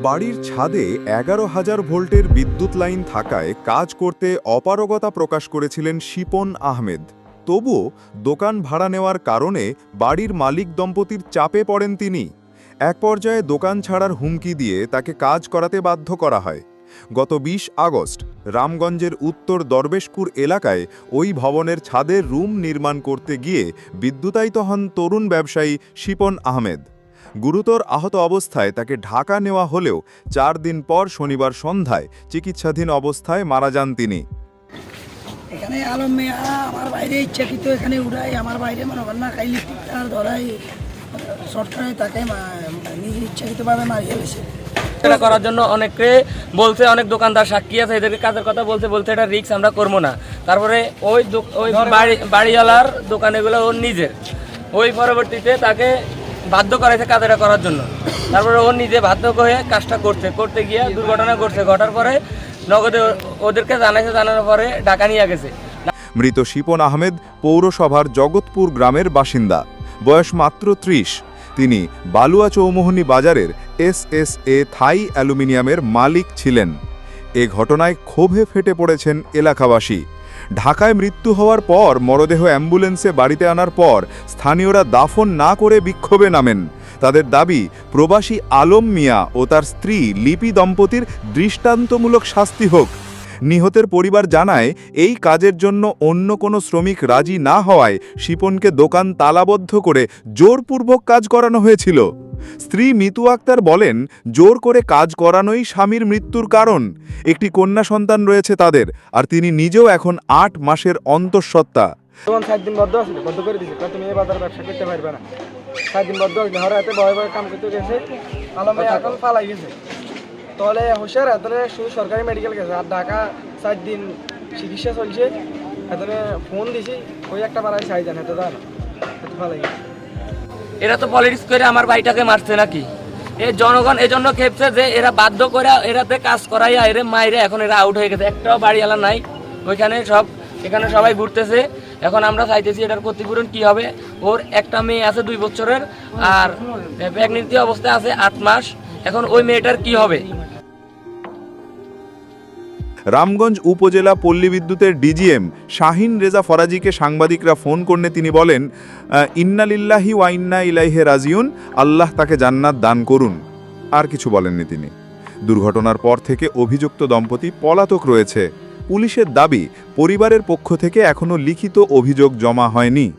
বাড়ির ছাদে এগারো হাজার ভোল্টের বিদ্যুৎ লাইন থাকায় কাজ করতে অপারগতা প্রকাশ করেছিলেন শিপন আহমেদ। তবুও দোকান ভাড়া নেওয়ার কারণে বাড়ির মালিক দম্পতির চাপে পড়েন তিনি। এক পর্যায়ে দোকান ছাড়ার হুমকি দিয়ে তাকে কাজ করাতে বাধ্য করা হয়। গত ২০ আগস্ট রামগঞ্জের উত্তর দরবেশপুর এলাকায় ওই ভবনের ছাদে রুম নির্মাণ করতে গিয়ে বিদ্যুতায়িত হন তরুণ ব্যবসায়ী শিপন আহমেদ। গুরুতর আহত অবস্থায় তাকে ঢাকা নেওয়া হলেও চার দিন পর শনিবার সন্ধ্যায় চিকিৎসাধীন অবস্থায় মারা যান তিনি। এখানে আলম মিয়া আমার বাইরে ইচ্ছাকৃত এখানে উড়াই আমার বাইরে মনে না খাইলি তার ধরাই শর্টকাটে তাকে নিজে ইচ্ছাকৃতভাবে মারিয়ে গেছে এটা করার জন্য অনেকে বলছে অনেক দোকানদার সাক্ষী আছে এদেরকে কাজের কথা বলতে বলতে এটা রিক্স আমরা করব না। তারপরে ওই ওই বাড়ি বাড়িওয়ালার দোকান এগুলো ওর নিজের। ওই পরবর্তীতে তাকে বাধ্য করাইছে কাজটা করার জন্য। তারপরে ও নিজে বাধ্য হয়ে কাজটা করছে, করতে গিয়ে দুর্ঘটনা ঘটছে। ঘটার পরে নগদে ওদেরকে জানাইছে, জানানোর পরে ডাকা নিয়ে গেছে। মৃত শিপন আহমেদ পৌরসভার জগৎপুর গ্রামের বাসিন্দা, বয়স মাত্র ত্রিশ। তিনি বালুয়া চৌমোহনী বাজারের এস এস এ থাই অ্যালুমিনিয়ামের মালিক ছিলেন। এ ঘটনায় ক্ষোভে ফেটে পড়েছেন এলাকাবাসী। ঢাকায় মৃত্যু হওয়ার পর মরদেহ অ্যাম্বুলেন্সে বাড়িতে আনার পর স্থানীয়রা দাফন না করে বিক্ষোভে নামেন। তাদের দাবি, প্রবাসী আলম মিয়া ও তার স্ত্রী লিপি দম্পতির দৃষ্টান্তমূলক শাস্তি হোক। নিহতের পরিবার জানায়, এই কাজের জন্য অন্য কোনো শ্রমিক রাজি না হওয়ায় শিপনকে দোকান তালাবদ্ধ করে জোরপূর্বক কাজ করানো হয়েছিল। স্ত্রী মিতু আক্তার বলেন, জোর করে কাজ করানোই স্বামীর মৃত্যুর কারণ। একটি কন্যা সন্তান রয়েছে তাদের, আর তিনি নিজেও এখন আট মাসের অন্তঃসত্ত্বা। সাত দিন বদ্ধ বদ্ধ করে দিছে। তুমি এই ব্যবসা করতে পারবে না। সাত দিন বদ্ধ ভয় ভয় কাম করতে গেছে। আলমে এখন পালাই গেছে। তাহলে হুশিয়ার এতরে শুধু সরকারি মেডিকেল গেছে আর ঢাকা সাত দিন চিকিৎসা চলছে এতরে ফোন দিছি, ওই একটা বাড়াই চাই জানে এত পালাই গেছে এরা তো পলিটিক্স করে আমার বাড়িটাকে মারছে নাকি? এই জনগণ এজন্য খেপছে যে এরা বাধ্য করে এরাতে কাজ করাইয়া এরে মাইরে এখন এরা আউট হয়ে গেছে। একটাও বাড়িওয়ালা নাই, ওইখানে সব, এখানে সবাই ঘুরতেছে। এখন আমরা চাইতেছি এটার ক্ষতিপূরণ কি হবে? ওর একটা মেয়ে আছে দুই বছরের, আর প্রেগনেন্সি অবস্থায় আছে আট মাস। এখন ওই মেয়েটার কি হবে? রামগঞ্জ উপজেলা পল্লী বিদ্যুতের ডিজিএম শাহিন রেজা ফরাজিকে সাংবাদিকরা ফোন করলে তিনি বলেন ইন্নালিল্লাহি ওয়াইন্না ইলাইহে রাজিউন, আল্লাহ তাকে জান্নাত দান করুন। আর কিছু বলেননি তিনি। দুর্ঘটনার পর থেকে অভিযুক্ত দম্পতি পলাতক রয়েছে। পুলিশের দাবি, পরিবারের পক্ষ থেকে এখনও লিখিত অভিযোগ জমা হয়নি।